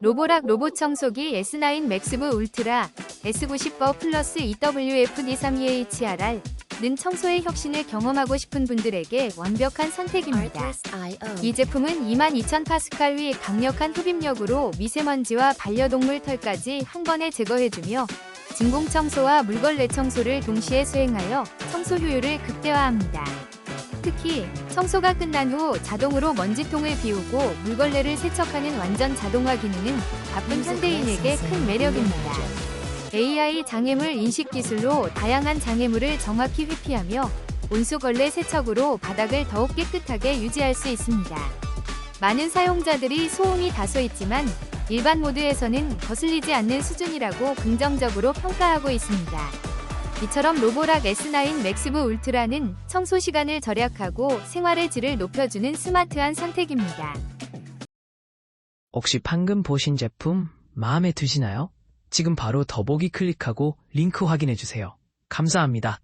로보락 로봇 청소기 S9 맥스부 울트라 S90버 플러스 EWF232HRR 는 청소의 혁신을 경험하고 싶은 분들에게 완벽한 선택입니다. 이 제품은 22,000 파스칼 위 강력한 흡입력으로 미세먼지와 반려동물 털까지 한 번에 제거해주며 진공 청소와 물걸레 청소를 동시에 수행하여 청소 효율을 극대화합니다. 특히 청소가 끝난 후 자동으로 먼지통을 비우고 물걸레를 세척하는 완전 자동화 기능은 바쁜 현대인에게 큰 매력입니다. AI 장애물 인식 기술로 다양한 장애물을 정확히 회피하며 온수걸레 세척으로 바닥을 더욱 깨끗하게 유지할 수 있습니다. 많은 사용자들이 소음이 다소 있지만 일반 모드에서는 거슬리지 않는 수준이라고 긍정적으로 평가하고 있습니다. 이처럼 로보락 S9 맥스부 울트라는 청소 시간을 절약하고 생활의 질을 높여주는 스마트한 선택입니다. 혹시 방금 보신 제품 마음에 드시나요? 지금 바로 더보기 클릭하고 링크 확인해 주세요. 감사합니다.